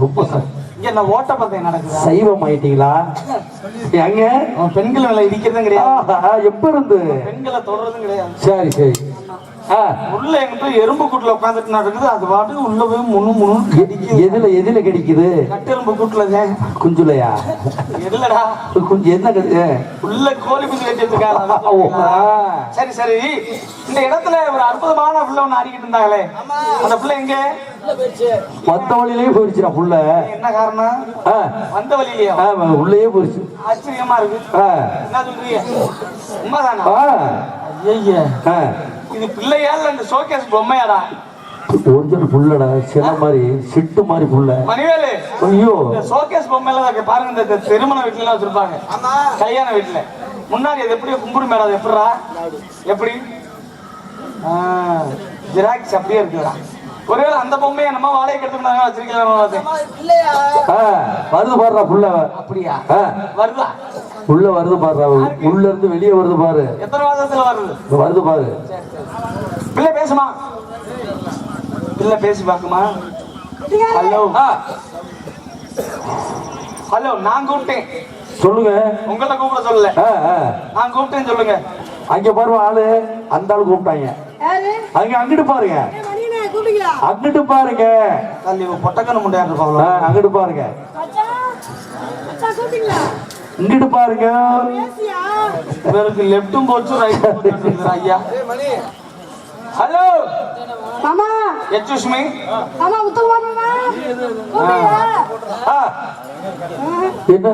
ரொம்ப இங்க என்ன ஓட்டப்பந்தயம் நடக்குதா? சைவம் ஆயிட்டீங்களா? எங்க? பெண்கள் மேல இடிக்கிறதும் கிடையாது. எப்ப இருந்து? பெண்களை தொடர்றதும் கிடையாது. சரி சரி. உள்ள எங்கிட்ட எறும்பு கூட்டுல உட்காந்துட்டு நடக்குது. அது பாட்டுக்கு உள்ள போய் முன்னு முன்னு கடிக்குது. எதுல எதுல கிடைக்குது? கட்டெரும்பு கூட்டுல தான். குஞ்சுலையா? எதுலடா? குஞ்சு என்ன கடி- ஆ. உள்ள கோழி குஞ்சு கட்டி வச்சிருக்காங்க ஓ, ஆ. சரி சரி. இந்த இடத்துல ஒரு அற்புதமான பிள்ளை ஒண்ணு ஆடிக்கிட்டு இருந்தாங்களே. அந்த பிள்ளை எங்க? மத்த வழியிலேயே போயிடுச்சுடா புள்ள. என்ன காரணம்? ஆ, வந்த வழியிலையா? ஆ, உள்ளேயே போயிடுச்சு ஆச்சரியமா இருக்கு. ஆ, என்ன சொல்றீங்க? உண்மைதானா? ஆ, ஐயா ஆ. இது பிள்ளையா இல்ல இந்த ஷோகேஸ் பொம்மையாடா? ஒரிஜினல் புள்ளடா சில மாதிரி சிட்டு மாதிரி புள்ள மணிவேலு ஐயோ. இந்த ஷோகேஸ் பொம்மையில பாருங்க இந்த திருமண வீட்டுல எல்லாம் வச்சிருப்பாங்க. கல்யாண வீட்டுல. முன்னாடி அது எப்படி கும்பிடு மேடம் அது எப்படிடா? எப்படி? ஜெராக்ஸ் அப்படியே இருக்குடா ஒருவேளை அந்த பொம்மையை நம்ம வாடகை? எடுத்துக்கிட்டாங்க வச்சிருக்கலாம் வருது பாருடா புள்ள. அப்படியா? ஆ, வருதா? உள்ள வருது பாருடா உள்ள இருந்து வெளியே வருது பாரு. எத்தனை மாதத்துல வருது? வருது பாரு. பிள்ளை பேசுமா? பிள்ளை பேசி பாக்குமா ஹலோ. ஹலோ நான் கூப்பிட்டேன். சொல்லுங்க. உங்களை கூப்பிட சொல்லல. நான் கூப்பிட்டேன்னு சொல்லுங்க. அங்க பாருங்க ஆளு. அந்த ஆளு கூப்பிட்டாங்க. யாரு? அங்க அங்கிட்டு பாருங்க? அங்கிட்டு பாருங்க. தள்ளி பொட்டக்கன்னு முண்டையா இருப்பாங்களா அங்கிட்டு பாருங்க? இங்கிட்டு பாருங்க? இவருக்கு லெஃப்டும் போச்சு ரைட்டும் ஐயா. ஹலோ. மாமா. எக்ஸ்கூஸ் மீ மாமா உத்தமமா மாமா. என்ன?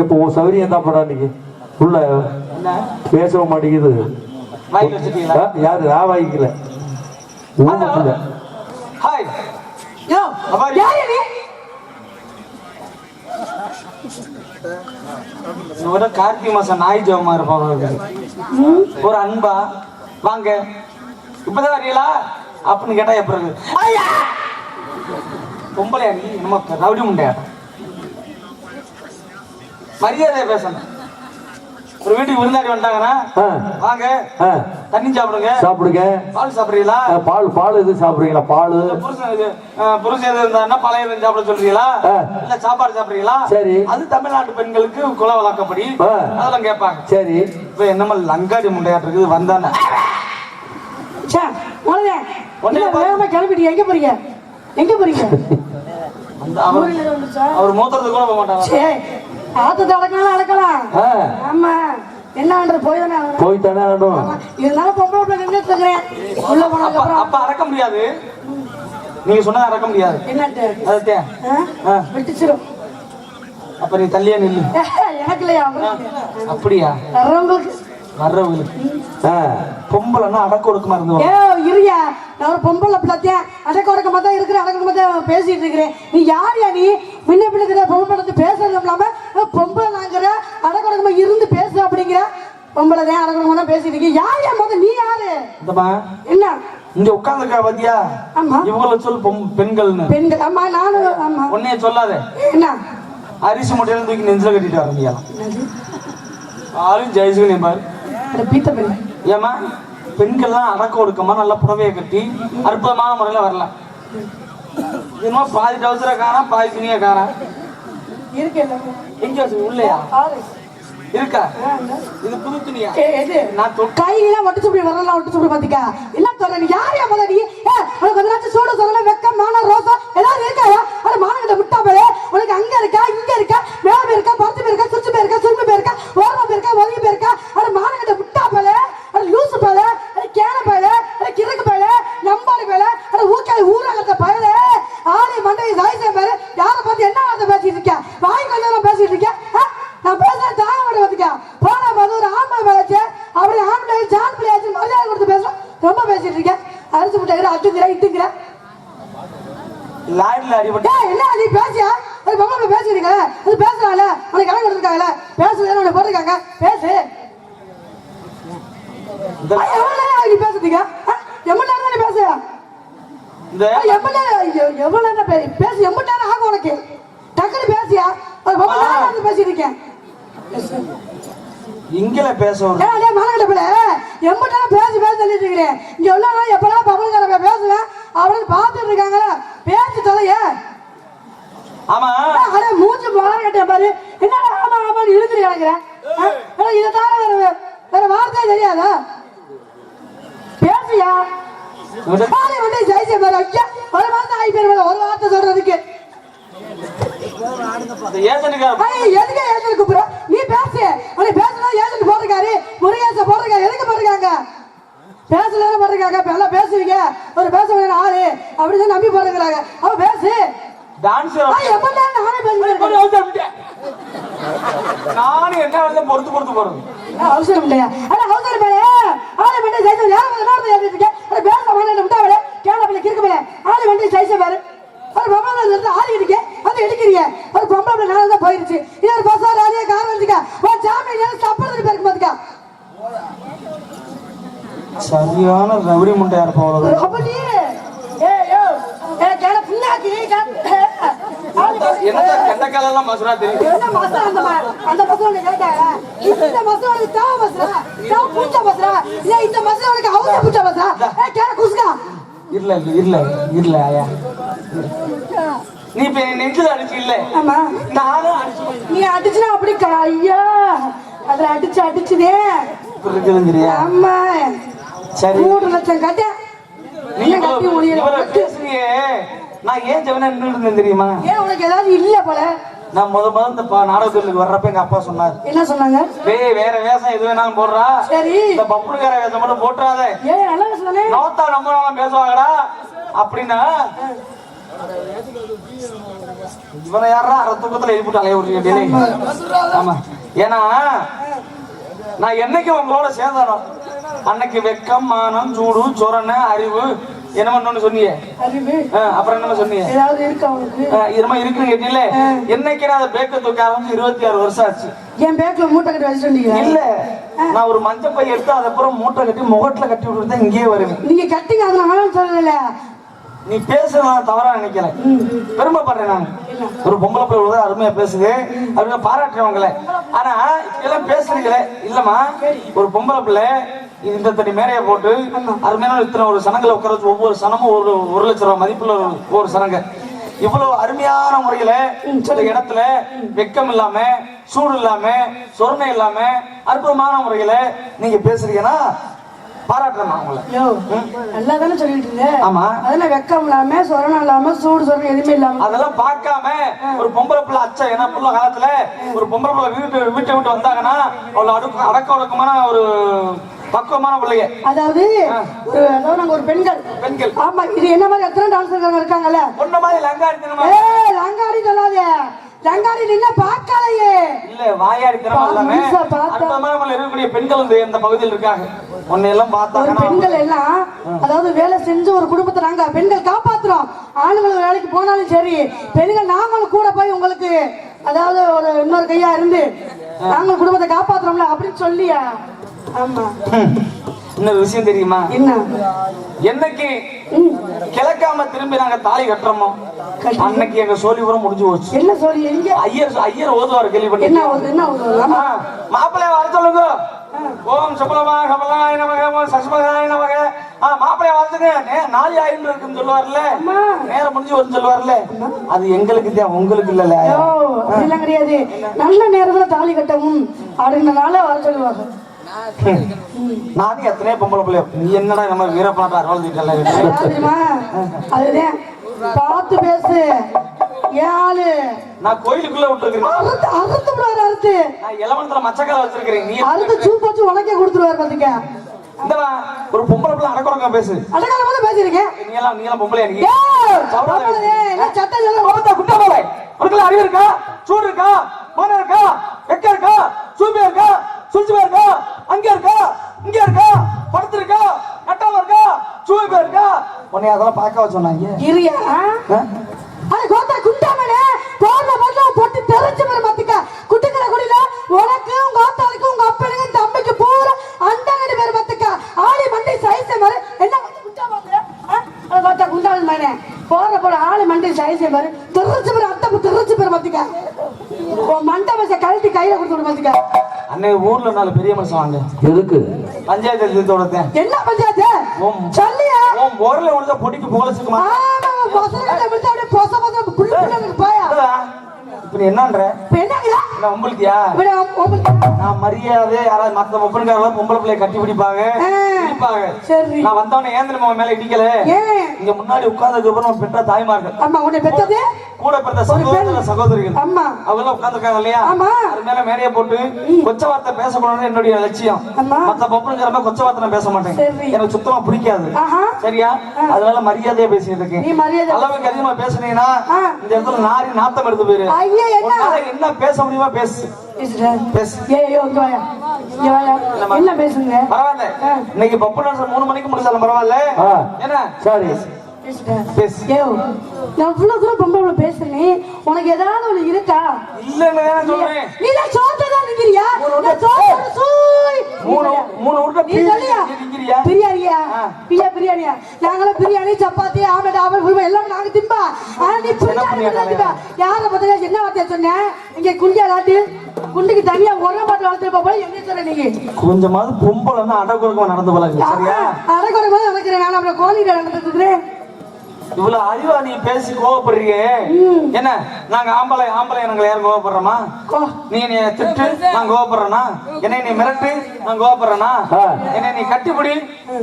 இப்போ உன் சௌரியம் தான் படா இன்னைக்கு? உள்ள என்ன? பேசவும் மாட்டேங்குது. யாரு? நான் வாங்கிக்கல. Hi yo. யாரு நீ? இவர கார்த்திகை மாசம் நாய் ஜெபமா இருப்பாங்க ஒரு அன்பா வாங்க. இப்பதான் வரீங்களா அப்படின்னு கேட்டா எப்படி! பொம்பளையா நீ? நம்ம ரவுடி முண்டையா மரியாதையா பேசணும். ஒரு வீட்டுக்கு விருந்தாடி வந்துட்டாங்கன்னா ஆ, வாங்க ஆ, தண்ணி சாப்பிடுங்க. சாப்பிடுங்க. பால் சாப்பிடுறீங்களா? பால் பால் எது சாப்பிடுறீங்களா? பால். புருஷன் எது இருந்தாருன்னா பழைய சாப்பிட சொல்றீங்களா. இல்ல சாப்பாடு சாப்பிடுறீங்களா? சரி. அது தமிழ்நாட்டு பெண்களுக்கு குல வழக்கப்படி. அதெல்லாம் கேட்பாங்க. சரி. இப்ப என்னமோ லங்காடி முண்டையாட்டு இருக்குது? வந்தானே. கிளம்பிட்டீங்க. எங்க போறீங்க? எங்க போறீங்க? அந்த அவர் மூத்தறது கூட போக மாட்டாங்க சே, ஆத்தத்தை அடக்கலாம் ஆமா. என்ன போய் தானே. போய் தானே ஆகணும் இருந்தாலும் பொம்பளை பிள்ளை நின்னுட்டு இருக்கிறேன் உள்ள போனதுக்கு அப்ப அப்புறம். அப்ப அறக்க முடியாது. நீங்க சொன்னதை அறக்க முடியாது. என்னட்டு அதுத்தே. வெட்டிச்சிரும். அப்ப நீ தள்ளியே நில்லு. எனக்கு இல்லையா? அப்படியா? வர்றவங்களுக்கு. வர்றவங்களுக்கு. ஆ, பொம்பளைன்னா அடக்க ஒடுக்கமா இருந்து ஏ இருயா நான் ஒரு பொம்பளை பிள்ளைத்தேன் அடக்க உடக்கமா தான் இருக்கிறேன் அடக்கமா தான் பேசிட்டு இருக்கிறேன். நீ யார்யா நீ? முன்ன பிள்ளைங்கிற பொம்பளை பேசுறது இல்லாம பொம்பளை நாங்கிற அடக்க உடக்கமா இருந்து பேசு அப்படிங்கிற பொம்பளை தான் அடக்க உடக்கமா தான் பேசிட்டு இருக்கேன் யார்யா முத? நீ யாரு? இந்தமா என்ன? இங்க உட்கார்ந்துருக்கா பாத்தியா? ஆமா. இவங்கள சொல் பெண்கள்னு. பெண்கள் ஆமா நானும் ஆமா. உன்னைய சொல்லாத. என்ன? அரிசி முட்டையில தூக்கி நெஞ்சில கட்டிட்டு என்னது? ஆளும் ஜெயசுகனே பாரு. பீத்த பெண் ஏமா பெண்கள்லாம் அடக்க ஒடுக்கமா நல்லா புடவையை கட்டி அற்புதமான முறையில வரலாம். என்னமோ பாதி டவுசரை காணா பாதி துணியை காணா. இருக்கு எங்க உள்ளையா? இருக்கா? ஆ, இது புது துணியா? நான் கையில ஒட்டு சுப்படி வரலாம் ஒட்டு சுப்படி பாத்திக்கா இல்ல சொல்ல நீ யார் யா முதல்ல நீ? உனக்கு வந்து நாச்சு சூடு சொல்லல வெக்கம் மானம் ரோசம் எல்லாரும் இருக்காயா அட மானங்கிட்ட விட்டா போல. உனக்கு அங்க இருக்கா இங்க இருக்கா? மேல போய் இருக்கா பருத்து போய் இருக்கா சுச்சு போய் இருக்கா சுரும்பு போய் இருக்கா ஓரமா போய் இருக்கா ஒதுங்கி இருக்கா? அட மானங்கிட்ட விட்டா போல. அட லூசு போல. அட கேன போல. அட கிறுக்கு போல. நம்பாடி போல. அட ஊக்காய் ஊராகத்த போல. ஆளை மண்டை சாய்ஸே பேரு யாரை பார்த்து என்ன வார்த்தை பேசிட்டு இருக்கியா வாய் கொஞ்சம் பேசிட்டு இருக்கியா நான் பேசுறேன் தாங்க மாட்டேன் பாத்துக்க போன போது ஒரு ஆம்பளை பேச்சு அப்படி ஆம்பளை ஜான் பிள்ளையாச்சு மரியாதை கொடுத்து பேசுறோம். ரொம்ப பேசிட்டு இருக்கேன். அரிசி முட்டை அட்டுங்கிற இட்டுங்கிற லாரில அடிபட்டு என்ன நீ பேசியா அது பொம்பளை பேசிருக்க அது பேசுறாங்கல்ல உனக்கு இடம் கொடுத்துருக்காங்கல்ல. பேசுறேன்னு உனக்கு போட்டிருக்காங்க? பேசு. எவ்வளவு நேரம் நீ பேசுறீங்க எவ்வளவு நேரம் நீ பேசுற எவ்வளவு நேரம் எவ்வளவு நேரம் பேசு? எவ்வளவு நேரம் ஆகும் உனக்கு? டக்குனு பேசியா? வந்து பேசிட்டு இருக்கேன். இங்கில பேச ஒரு ஏடா மானகட்ட பிள்ளை பேசி பேசி தள்ளிட்டு இருக்கிறேன் இங்க உள்ள எப்படா பவன்கார பேசுவேன் அப்படின்னு பார்த்துட்டு இருக்காங்களா பேச்சு தொலைய. ஆமா. அட மூச்சு மாற கட்டேன் பாரு. என்னடா ஆமா ஆமான்னு இழுத்துட்டு கிடக்குறேன் இதை தவிர வேற வேற வார்த்தை தெரியாதா? பேசியா ஆளை வந்து ஜெயிச்ச பாரு ஐயா ஒரு மாசம் ஆகி போயிருவேன் ஒரு வார்த்தை சொல்றதுக்கு. எதுக்கு ஏஜென்ட் கூப்பிடுற? நீ பேசு. உன்னை பேசணும் ஏஜென்ட் போட்டிருக்காரு. முருகேச போட்டிருக்காரு எதுக்கு போட்டிருக்காங்க? பேசல போட்டிருக்காங்க. இப்ப எல்லாம் பேசுவீங்க. ஒரு பேச வேண்டிய ஆளு. அப்படின்னு நம்பி போட்டுக்கிறாங்க அவ பேசு. டான்ஸ் எப்ப நானே பேசிக்கிறேன் நானும் என்ன வந்து பொறுத்து பொறுத்து போறது? அவசரம் இல்லையா? அட அவசரம் மேலே ஆளு வண்டி சைஸ் யாரும் வந்து நாடு பேச மாட்டேன் விட்டா வேலை கேள பிள்ளை கிறுக்கு மேலே ஆளு வண்டி சைஸ் பாரு. ஒரு பொம்பளை இருந்து ஆளு இருக்கு வந்து எடுக்கிறீங்க ஒரு பொம்பளை நாள் தான் போயிருச்சு. இது ஒரு பஸ் ஆளியா கார் வந்துக்கா. ஒரு ஜாமீன் ஏன் சப்பளத்துக்கு பேருக்கு பாத்துக்கா. சரியான ரவுடி முட்டையா இருப்போம் அவ்வளவு நீ ஏய் பின்னாக்கி என்ன காலெல்லாம் மசுரா தெரியும் என்ன அந்த அந்த மசா உனக்கு கேட்டாங்க இந்த மசா உனக்கு பூச்சா இல்ல இந்த மசா உனக்கு அவங்க பூச்சா ஏ இல்ல இல்ல இல்ல ஐயா நீ இப்ப நெஞ்சில் அடிச்சு இல்ல. ஆமா. நானும் அடிச்சு நீ அடிச்சுனா அப்படி ஐயா. அதுல அடிச்சு அடிச்சுதே. இருக்குதுங்கிறியா ஆமா. சரி. மூணு லட்சம் கட்ட. நீ என்ன கட்டி முடியல. நான் ஏன் ஜெவனா நின்று இருந்தேன் தெரியுமா? ஏன் உனக்கு ஏதாவது இல்ல போல? நான் முத முத இந்த நாடகத்துக்கு வர்றப்ப எங்க அப்பா சொன்னார். என்ன சொன்னாங்க? டேய் வேற வேஷம் எது வேணாலும் போடுறா. சரி. இந்த பப்புடுக்கார வேஷம் மட்டும் போட்டுறாத. ஏய் நல்லா சொன்னே நோத்தா நம்ம நாளும் பேசுவாங்கடா. அப்படின்னா இவனை யாரா அரை தூக்கத்துல எழுப்பிட்டு அலைய டெய்லி ஆமா. ஏன்னா நான் என்னைக்கு உங்களோட சேர்ந்தானோ அன்னைக்கு வெக்கம் மானம் சூடு சொரணை அறிவு என்ன பண்ணணும்னு சொன்னீங்க அப்புறம் என்ன சொன்னீங்க ஏதாவது இருக்கா மாதிரி இருக்குன்னு கேட்டீங்கல்ல என்னைக்கு நான் பேக்க தூக்க ஆரம்பிச்சு இருபத்தி ஆறு வருஷம் ஆச்சு? என் பேக்ல மூட்டை கட்டி வச்சுட்டு வந்தீங்களா? இல்ல. நான் ஒரு மஞ்சள் பை எடுத்து அதுக்கப்புறம் மூட்டை கட்டி முகத்துல கட்டி விட்டுட்டு தான் இங்கேயே வருவேன். நீங்க கட்டிங்க அது நான் சொல்லல. நீ பேசுறது தவறா நினைக்கல. பெருமைப்படுறேன் நான். ஒரு பொம்பளை பிள்ளை அருமையா பேசுது. அப்படின்னு பாராட்டுறவங்கள ஆனா இதெல்லாம் பேசுறீங்களே. இல்லம்மா ஒரு பொம்பளை பிள்ளை இந்த தண்ணி மேரைய போட்டு அருமையான இத்தனை ஒரு சனங்களை உட்கார வச்சு ஒவ்வொரு சனமும் ஒரு ஒரு லட்சம் ரூபாய் மதிப்புள்ள ஒரு ஒரு சனங்க. இவ்வளவு அருமையான முறையில இந்த இடத்துல வெக்கம் இல்லாம சூடு இல்லாம சொர்ணை இல்லாம அற்புதமான முறையில நீங்க பேசுறீங்கன்னா தானே. அதெல்லாம் வெக்கம் இல்லாம சொரணம் இல்லாம சூடு சொரணம் எதுவுமே இல்லாம. அதெல்லாம் பார்க்காம ஒரு பொம்பளை பிள்ளை அச்சா ஏன்னா புள்ள காலத்துல ஒரு பொம்பளை பிள்ளை வீட்டு வீட்டை விட்டு வந்தாங்கன்னா அவளை அடுக்க அடக்க ஒடுக்கமான ஒரு பக்குவமான பிள்ளைங்க. அதாவது ஒரு அதாவது நாங்க ஒரு பெண்கள். பெண்கள். ஆமா இது என்ன மாதிரி எத்தனை டான்ஸர்கள் இருக்காங்கல்ல? பொண்ணு மாதிரி லங்காடித்தனமா ஏய் லங்காடி சொல்லாத. லங்காடி நின்ன பார்க்கலையே இல்ல வாயாடித்தனமா இல்லாம மனுஷா பார்த்தா- அற்புதமான இருக்கக்கூடிய பெண்கள் இந்த பகுதியில் இருக்காங்க. உன்னை எல்லாம் ஒரு பார்த்தாங்கன்னா பெண்கள் எல்லாம் அதாவது வேலை செஞ்சு ஒரு குடும்பத்தை நாங்க பெண்கள் காப்பாத்துறோம். ஆண்கள் வேலைக்கு போனாலும் சரி பெண்கள் நாங்களும் கூட போய் உங்களுக்கு அதாவது ஒரு இன்னொரு கையா இருந்து நாங்களும் குடும்பத்தை காப்பாத்துறோம்ல அப்படின்னு சொல்லியா. இன்னொரு விஷயம் தெரியுமா? என்ன? என்னைக்கு கிழக்காம திரும்பி நாங்க தாலி கட்டுறோமோ அன்னைக்கு எங்க சோழிபுரம் முடிஞ்சு போச்சு. என்ன சொல்லி எங்க? ஐயர் ஐயர் ஓதுவார் கேள்விப்பட்டு என்ன என்ன ஒரு ஆமா. மாப்பிள்ளை வர சொல்லுங்க. ஓம் சுபலமா கமலாய நமக ஓம் சசிமகாய நமக. ஆ மாப்பிள்ளை வரதுங்க நே- நாலு ஆயிரம் இருக்குன்னு சொல்லுவார்ல. நேரம் முடிஞ்சு வரும்னு சொல்லுவார்ல. அது எங்களுக்கு தான் உங்களுக்கு இல்லல அப்படிலாம் கிடையாது. நல்ல நேரத்துல தாலி கட்டவும் அப்படின்றனால வர சொல்லுவாங்க. நானும் எத்தனையோ பொம்பளை பிள்ளை நீ என்னடா நம்ம வீரப்பனாட்ட அறுவல் பார்த்து பேசு. ஏழு நான் கோயிலுக்குள்ள விட்டுருக்கேன் அறுத்து அறுத்து விடுவாரு அறுத்து. நான் இளவனத்துல மச்சக்கால வச்சிருக்கிறேன் நீ அறுத்து சூப் வச்சு உனக்கே கொடுத்துருவாரு பாத்துக்க. இந்த வா, ஒரு பொம்பளை பிள்ளை அடக்குறங்க பேசு. அடக்கால போது பேசிருக்கேன் நீ எல்லாம் நீ எல்லாம் பாப்பாளே, என்ன சட்டை சொல்ல கோபத்தை குட்டமலை உனக்குள்ள அறிவு இருக்கா? சூடு இருக்கா? மானம் இருக்கா? வெக்க இருக்கா? சூம்பியா இருக்கா? சுழிச்சுமா இருக்கா? அங்க இருக்கா? இங்க இருக்கா? படுத்து இருக்கா? நட்டாம இருக்கா? சூம்பியா இருக்கா? உன்னை அதெல்லாம் பார்க்க சொன்னாங்க. இரியா? அட கோத்தா குண்டாமனே? போடுற போட்ல பொட்டி தெரிஞ்சு போற பாத்துக்க குட்டிக்கிற குடியில உனக்கு உங்க ஆத்தாளுக்கு உங்க அப்பனுக்கு தம்பிக்கு பூரா அண்டாங்கடி பேர் பாத்துக்க ஆளி மண்டை சைஸ் மாதிரி என்ன கொஞ்சம் குண்டாமனே போடுற போட ஆளி மண்டை சைஸ் மாதிரி தெரிஞ்சு பேர் அத்தை தெரிஞ்சு பேர் பாத்துக்க உன் மண்டை வச்ச கழட்டி கையில கொடுத்து விடு பாத்துக்க. அன்னைக்கு ஊர்ல நாலு பெரிய மனுஷன் வாங்க. எதுக்கு? பஞ்சாயத்து தீர்த்தோடத்தேன் என்ன பஞ்சாயத்து. சொல்லியா? உன் முரல விழுந்த பொடிக்கு போலச்சுக்குமா ஆமா பொச பொச இப்ப நீ என்னன்ற? என்ன உங்களுக்கியா? நான் உங்களுக்கு நான் மரியாதை யாராவது மத்த ஒப்பனுக்காரங்க பொம்பளை பிள்ளைய கட்டி பிடிப்பாங்க. பிடிப்பாங்க. சரி. நான் வந்தவனே ஏந்திர மாமா மேல இடிக்கல. ஏன்? இங்க முன்னாடி உட்கார்ந்ததுக்கு அப்புறம் பெற்ற தாய்மார்கள். அம்மா உன்னை பெத்தது கூட பிறந்த சகோதர சகோதரிகள். அம்மா. அவங்க உட்கார்ந்துருக்காங்க இல்லையா? ஆமா. அது மேல மேடைய போட்டு கொச்ச வார்த்தை பேசக்கூடாதுன்னு என்னுடைய லட்சியம். அம்மா. மத்த பொம்பளைங்கிற மாதிரி கொச்ச வார்த்தை நான் பேச மாட்டேன். எனக்கு சுத்தமா பிடிக்காது. சரியா? அதனால மரியாதையா பேசிட்டு இருக்கேன். நீ மரியாதை அளவுக்கு அதிகமா பேசுனீங்கன்னா. இந்த இடத்துல நாரி நாத்தம் எடுத்து போயிரு. ஐயா என்ன? பேச முடியுமா பேசு. பரவாயில்ல. இன்னைக்கு பப்பு மூணு மணிக்கு முடிச்சாலும் பரவாயில்ல. என்ன? சரி. இவ்வளவு தூரம் பொம்பளை பேசுறேன். உனக்கு ஏதாவது ஒண்ணு இருக்கா? நீ தான் சோத்ததான் நிக்கிறியா? சூய். மூணு மூணு உருண்டை? பிரியாணியா. பிரியா பிரியாணியா? நாங்களும் பிரியாணி சப்பாத்தி ஆமெட் குருமா எல்லாம் நாங்க திம்பா. ஆனா நீ பிரியாணி திம்பா. யார பத்தியா என்ன வார்த்தையா சொன்ன? இங்க குண்டியா காட்டு குண்டுக்கு தனியா உர பாட்டு வளர்த்துருப்பா போல என்ன சொல்ற நீங்க கொஞ்சமாவது பொம்பளைன்னா அடக்குறக்கமா நடந்து பழகு சரியா? போது நடக்கிறேன் நான் அப்புறம் கோழிட்ட நடந்துட்டு இருக்கிறேன். இவ்வளவு அறிவா நீ பேசி கோவப்படுறியே? என்ன நாங்க ஆம்பளை ஆம்பளை நாங்க யாரும் கோவப்படுறோமா? நீ என்னை திட்டு நான் கோவப்படுறேனா? என்னை நீ மிரட்டு நான் கோவப்படுறேனா. என்னை நீ கட்டிப்பிடி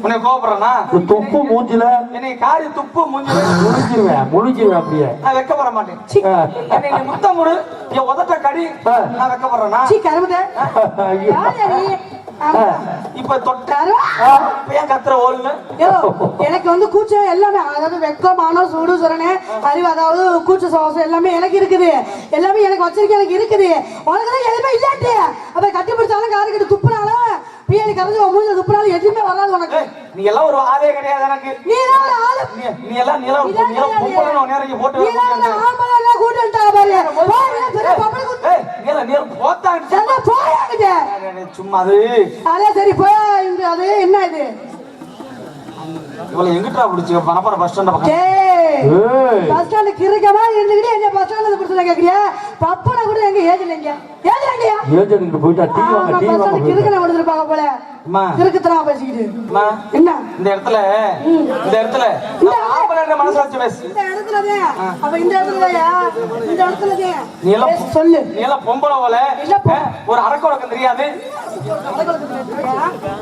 உன்னை கோவப்படுறேனா? துப்பு மூஞ்சில என்னை காரி துப்பு மூஞ்சி முழிச்சிருவேன் முழிச்சிருவேன் அப்படியே. நான் வெக்கப்பட மாட்டேன். என்னை நீ என் உதட்ட கடி. நான் வெக்கப்படுறேனா? சீ நீ ஆமா. இப்ப தொட்ட கரு இப்ப ஏன் கத்துற ஓல்னு? எனக்கு வந்து கூச்சம் எல்லாமே அதாவது வெக்கம் மானம் சூடு சுரணை அறிவு அதாவது கூச்ச சுவாசம் எல்லாமே எனக்கு இருக்குது. எல்லாமே எனக்கு வச்சிருக்க எனக்கு இருக்குது. உனக்கு தான் எதுவுமே இல்லாட்டி அப்ப கட்டி பிடிச்சாலும் காரு கட்டி துப்புனாலும் கரைஞ்சு மூஞ்சில துப்புனாலும் எதுவுமே வராது உனக்கு. நீ எல்லாம் ஒரு ஆளே கிடையாது எனக்கு. நீ ஆளு. எல்லாம் நீ எல்லாம் நீ எல்லாம் பொம்பளை நான் நேரம் இங்க போட்டு சும்மா அது அதே சரி போயா அது என்ன இது இவ்வளவு எங்கிட்டா பிடிச்சி? பணப்பற பஸ் ஸ்டாண்ட் பக்கம். பஸ் ஸ்டாண்ட் கிறுக்கமா இருந்துக்கிட்டு என்ன பஸ் ஸ்டாண்ட்ல கொடுத்து கேக்குறியா? பப்பனை கூட எங்க ஏஜ்ல எங்க ஏஜ்ல எங்கயா ஏஜென்ட் போயிட்டா டீ வாங்க டீ வாங்க கொடுத்துருப்பாங்க போல. அம்மா. கிறுக்குத்தனமா பேசிக்கிட்டு. அம்மா. என்ன? இந்த இடத்துல இந்த இடத்துல நான் ஆம்பளை மனசாட்சி பேசு. இந்த இடத்துலதான் அப்ப இந்த இடத்துலயா இந்த இடத்துலதான் நீ எல்லாம் சொல்லு. நீ எல்லாம் பொம்பளை போல. இல்ல, ஒரு அரக்கொடக்கம் தெரியாது.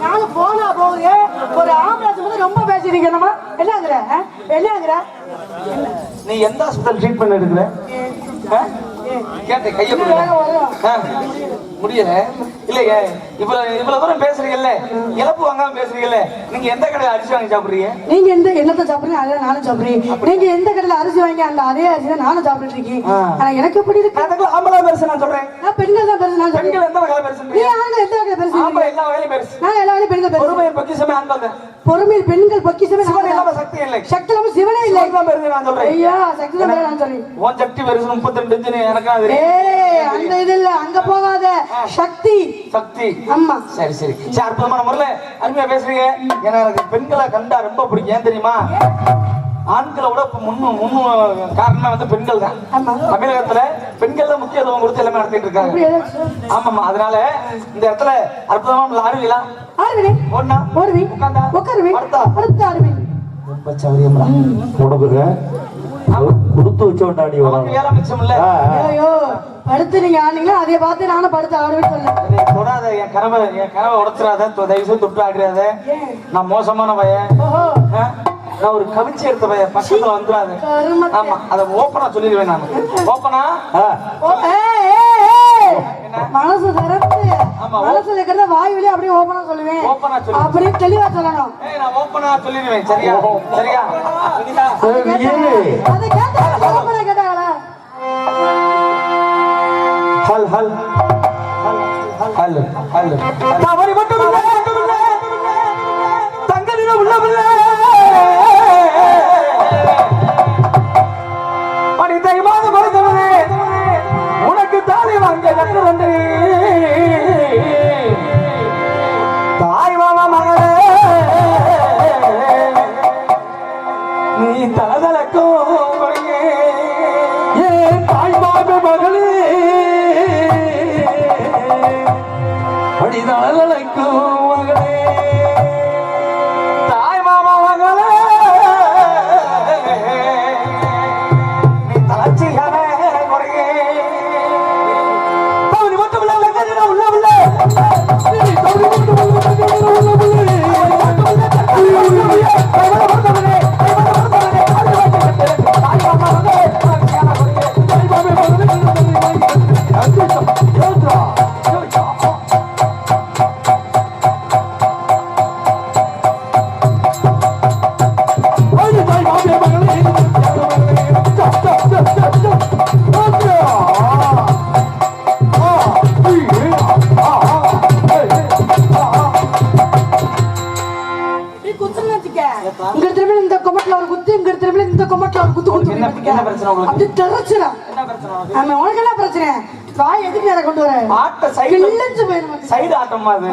நானும் போனா போகுது ஒரு ஆம்புலன்ஸ் வந்து ரொம்ப பேசிருக்கீங்க என்னமா என்னங்கிற என்னங்கிற நீ எந்த ஹாஸ்பிட்டல் ட்ரீட்மெண்ட் எடுக்கிற? ஆ? கேட்டேன் கையை முடியல. இல்லையே இவ்வளவு இவ்வளவு தூரம் பேசுறீங்கல்ல இழப்பு வாங்காம பேசுறீங்கல்ல நீங்க எந்த கடையில அரிசி வாங்கி சாப்பிடுறீங்க? நீங்க எந்த என்னத்தை சாப்பிடுறீங்க அதே நானும் சாப்பிடுறேன். நீங்க எந்த கடையில அரிசி வாங்கி அந்த அதே அரிசி தான் நானும் சாப்பிட்டு இருக்கேன். ஆனா எனக்கு எப்படி இருக்கு? நான் அதுக்குள்ள ஆம்பளை பெருசு நான் சொல்றேன். நான் பெண்கள் தான் பெருசு நான் பெண்கள் எந்த வகையில நீ பெருசு ஆண்கள் எந்த வகையில பெருசு ஆம்பளை எல்லா வகையிலும் பெருசு. நான் வேலையும் பெண்கள் பொறுமையில் பெண்கள் சிவன் இல்லாம தான். சக்தி இல்லை. சக்தி இல்லாம சிவனே இல்லை நான் சொல்றேன். ஐயா சக்தி மேல நான் சொல்றேன். உன் சக்தி பெருசு முப்பத்தி ரெண்டு இன்ச்சு எனக்கு அது ஏய் அந்த இது இல்ல. அங்க போகாத. சக்தி. சக்தி. ஆமா சரி சரி. சரி அற்புதமான முறையில அருமையா பேசுறீங்க. ஏன்னா எனக்கு பெண்களை கண்டா ரொம்ப பிடிக்கும். ஏன் தெரியுமா? ஆண்களை விட இப்ப முன்னு முன்னு காரணமே வந்து பெண்கள் தான் ஆமா. தமிழகத்துல பெண்கள் தான் முக்கியத்துவம் கொடுத்து எல்லாமே நடத்திட்டு இருக்காங்க. ஆமாமா அதனால இந்த இடத்துல அற்புதமான ஆறுவிலா ஆடுவினே ஓடுனா ஓடுவி உட்கார்ந்தா? உட்காருவி படுத்தா? அடுத்து ஆடுவி ரொம்ப சௌரியம்டா. உனக்கு கொடுத்து வச்ச வேண்டாம் நீ நமக்கு உனக்கு. வேலை மிச்சம் இல்ல. ஐயோ படுத்து நீங்க ஆனீங்களா அதை பார்த்து நானும் படுத்து ஆடுவேன்னு சொல்ல என்னை தொடாத. என் கனவை என் கனவை உடைச்சிடாத. தயவு செய்து தொட்டு ஆடிடாத. நான் மோசமான பையன்? நான் ஒரு கவிச்சி எடுத்த பையன் பக்கத்துல வந்துடாத. ஆமா அத ஓப்பனா சொல்லிடுவேன் நான். ஓப்பனா? மனசு திறந்து மனசுல இருக்கிறத வாய் வழியா அப்படியே ஓப்பனா சொல்லுவேன். ஓப்பனா சொல்லு. அப்படியே தெளிவா சொல்லணும். நான் ஓப்பனா சொல்லிடுவேன் சரியா? சரியா. அதை கேட்டாங்களா ஓப்பனா கேட்டாங்களா? ஹல் ஹல். ஹல் ஹல். தவறி மட்டும் தங்களிடம் உள்ளவில்லை அப்படி தெரிச்சிடும் உனக்கு? ஆமா உனக்கு என்ன பிரச்சனை? வாய் எதுக்கு நேரம் கொண்டு வர? ஆட்ட சைடு. ஆட்டமா அது?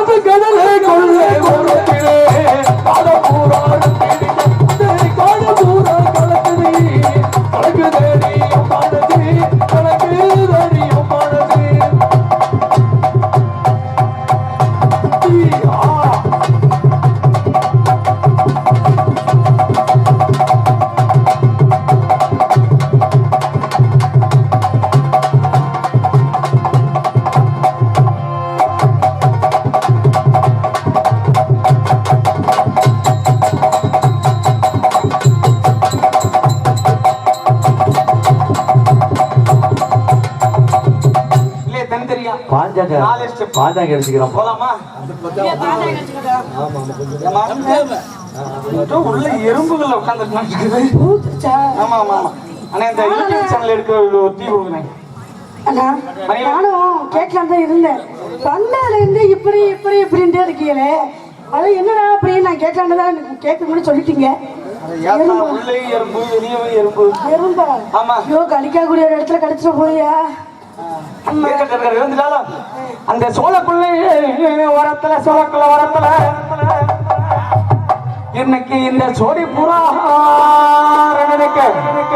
மனசு அந்த கடலை போலாமா? ஏம்மா? இதோ உள்ள எறும்புகள் ஊத்துச்சா ஆமா ஆமா இந்த யூடியூப் சேனல் எடுக்க நானும் கேட்கலாம் தான் இருந்தேன். வந்ததுல இருந்து இப்படி இப்படி இப்படின்ட்டே இருக்கீங்களே அது என்னடா அப்படின்னு நான் கேட்கலான்னு தான் எனக்கு கேட்க முன்னாடி சொல்லிட்டீங்க எறும்பு. எறும்பு எறும்பா. ஆமா. ஐயோ கடிக்கக்கூடிய ஒரு இடத்துல கடிச்சிட போறியா? அந்த சோழக்குள்ள வரத்துல சோழக்குள்ள வரத்துல இன்னைக்கு இந்த சோடி புறா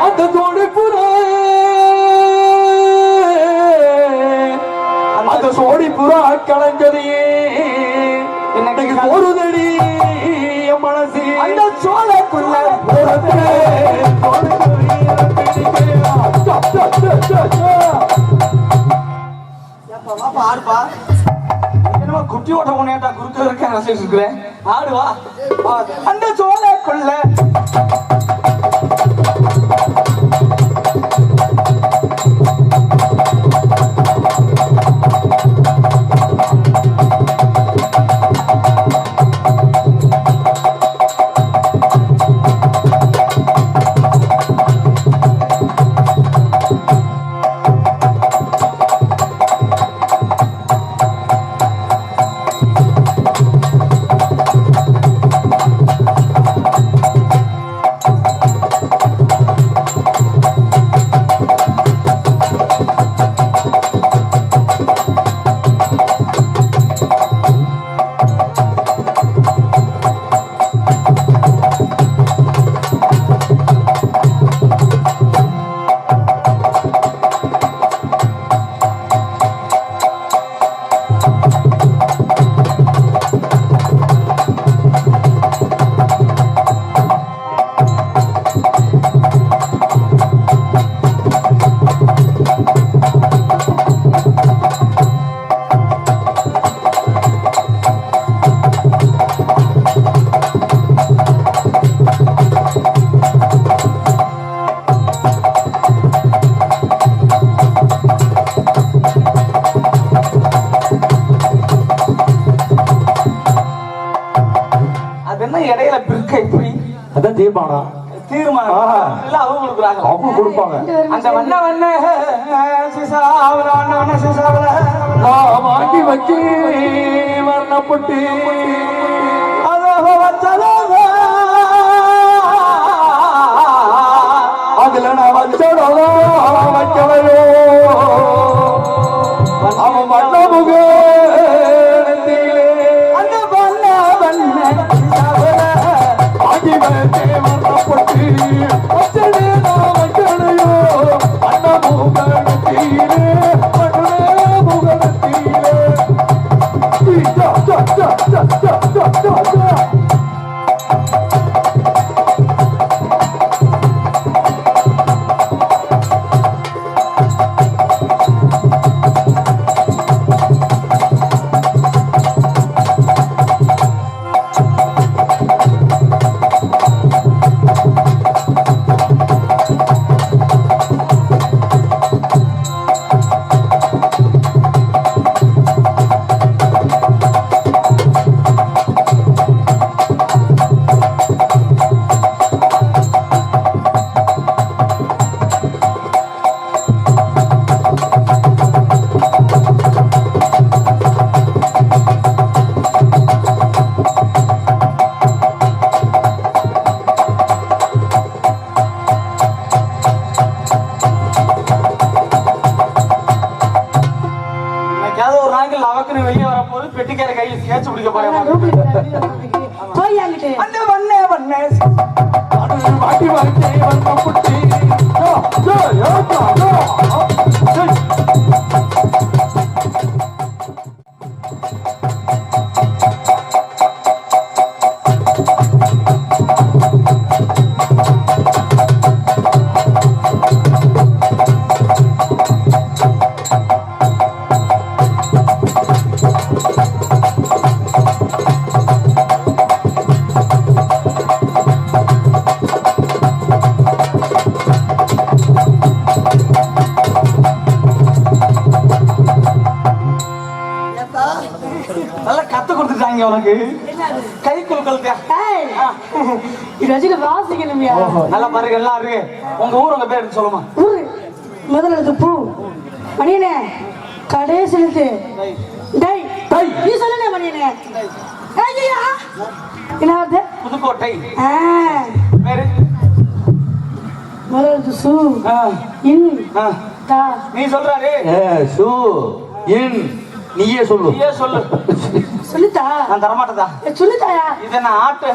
அந்த தோடு புறா அந்த சோடி புறா கலைஞரையே இன்னைக்கு போருதடி மனசு. அந்த சோளக்குள்ள போறதே, வாப்பா ஆடுப்பா என்னமா குட்டி ஓட்ட முன்னேட்டா குறுக்க இருக்கேன் ரசிச்சு ஆடுவா அந்த சோழ கொள்ள அதான் தீர்மானம். இல்ல அவங்க கொடுக்குறாங்க. அவங்க கொடுப்பாங்க. அந்த வண்ண வண்ண சிசாவுல வண்ண வண்ண சிசாவுல நான் வாங்கி வச்சு வர்ணப்பட்டு. நல்லா பாருங்க எல்லாம் இருக்கு. உங்க ஊர் உங்க பேர் சொல்லுமா? ஊரு. முதல்ல எழுத்து பூ. மணியனே கடைசி எழுத்து. டை டை. நீ சொல்லுனே மணியனே. ஐயா. என்ன வருது புதுக்கோட்டை பேரு? முதல்ல எழுத்து சு. ஆ, இன். தா. நீ சொல்றாரு. ஏ, சு, இன், நீயே சொல்லு. நீயே சொல்லு. சொல்லித்தா நான் தரமாட்டதா ஏ, சொல்லித்தாயா இதை நான் ஆட்டு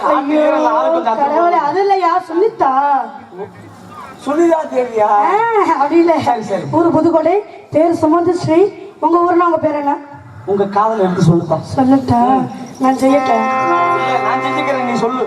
கடவுளே அது இல்லையா சொல்லித்தா சொல்லிதான் தேவியா. அப்படி இல்ல. சரி, சரி. ஊர் புதுக்கோட்டை பேர் சுமந்து ஸ்ரீ உங்க ஊர்னா உங்க பேர் என்ன? உங்க காதல எடுத்து சொல்லுப்பா. சொல்லட்டா நான் செய்யட்டேன். நான் செஞ்சுக்கிறேன் நீ சொல்லு.